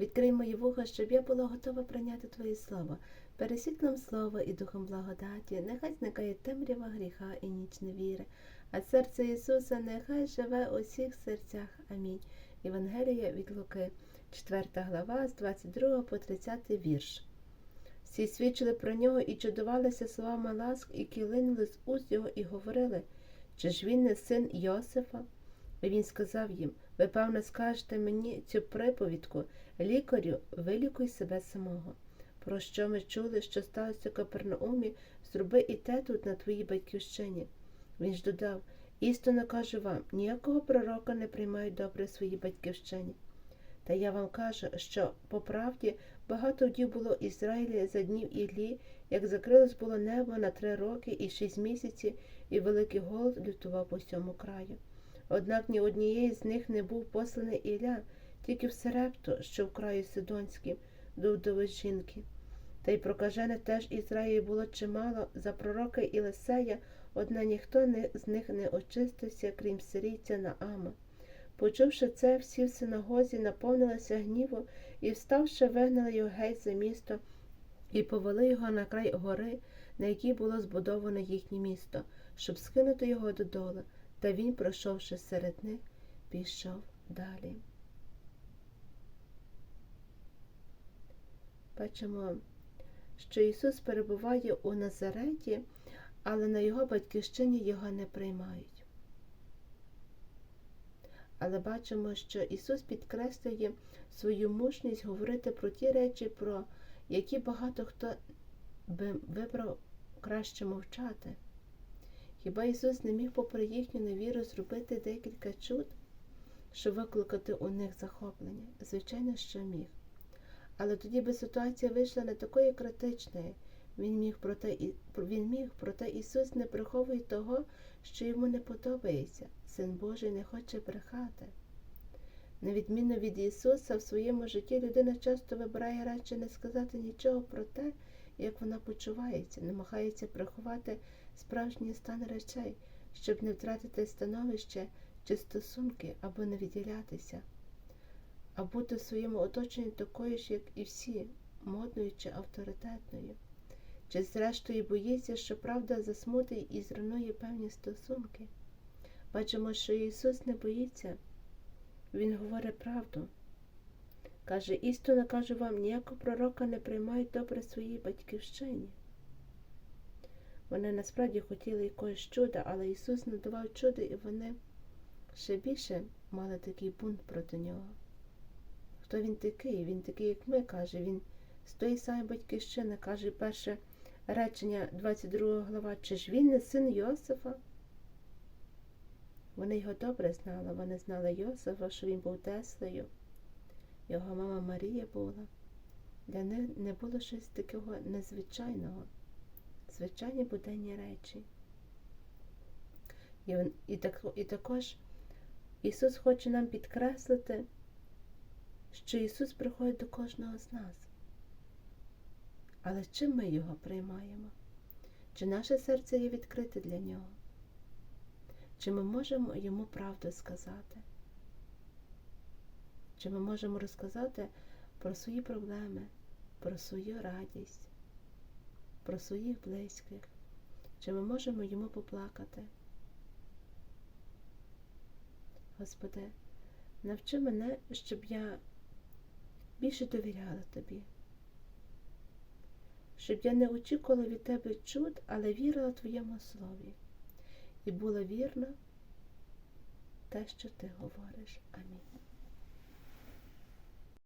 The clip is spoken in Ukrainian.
відкрий мої вуха, щоб я була готова прийняти Твоє Слово, пересвітлом Слово і духом благодаті, нехай зникає темрява гріха і ніч невіри, а серце Ісуса нехай живе у всіх серцях. Амінь. Євангелія від Луки, 4 глава, з 22 по 30 вірш. Всі свідчили про нього і чудувалися словами ласк, які линули з уст його, і говорили, чи ж він не син Йосифа? Він сказав їм: ви, певно, скажете мені цю приповідку, лікарю, вилікуй себе самого. Про що ми чули, що сталося в Капернаумі, зроби і те тут на твоїй батьківщині. Він ж додав істинно кажу вам, ніякого пророка не приймають добре в своїй батьківщині. Та я вам кажу, що по правді багато вдів було Ізраїлі за днів Іллі, як закрилось було небо на три роки і шість місяців, і великий голод лютував по всьому краю. Однак ні однієї з них не був посланий Ілля, тільки в Серепту, що в краю Сидонським, до вдови жінки. Та й прокажене теж Ізраїлі було чимало за пророка Ілисея, одна ніхто не, з них не очистився, крім сирійця Наама. Почувши це, всі в синагозі наповнилися гніву і, вставши, вигнали його геть за місто і повели його на край гори, на якій було збудоване їхнє місто, щоб скинути його додолу. Та він, пройшовши серед них, пішов далі. Бачимо, що Ісус перебуває у Назареті, але на його батьківщині його не приймають. Але бачимо, що Ісус підкреслює свою мужність говорити про ті речі, про які багато хто би вибрав краще мовчати. Хіба Ісус не міг, попри їхню невіру, зробити декілька чуд, щоб викликати у них захоплення? Звичайно, що міг. Але тоді би ситуація вийшла не такою критичною. Він міг, проте, він міг, проте Ісус не приховує того, що йому не подобається. Син Божий не хоче брехати. На відміну від Ісуса, в своєму житті людина часто вибирає радше не сказати нічого про те, як вона почувається, намагається приховати справжній стан речей, щоб не втратити становище чи стосунки або не відділятися, а бути в своєму оточенні такою ж, як і всі, модною чи авторитетною. Чи, зрештою, боїться, що правда засмутить і зруйнує певні стосунки? Бачимо, що Ісус не боїться, Він говорить правду. Каже, істинно кажу вам, ніякого пророка не приймають добре своїй батьківщині. Вони насправді хотіли якогось чуда, але Ісус не давав чуда, і вони ще більше мали такий бунт проти нього. Хто він такий? Він такий, як ми, каже, він з тої самої батьківщини, каже перше речення 22 глава, чи ж він не син Йосифа? Вони його добре знали, вони знали Йосифа, що він був Теслею. Його мама Марія була. Для них не було щось такого незвичайного, звичайні буденні речі. І, і, так, і також Ісус хоче нам підкреслити, що Ісус приходить до кожного з нас. Але чим ми його приймаємо? Чи наше серце є відкрите для нього? Чи ми можемо йому правду сказати? Чи ми можемо розказати про свої проблеми, про свою радість, про своїх близьких? Чи ми можемо йому поплакати? Господи, навчи мене, щоб я більше довіряла Тобі, щоб я не очікувала від Тебе чуд, але вірила Твоєму слові і була вірна те, що Ти говориш. Амінь.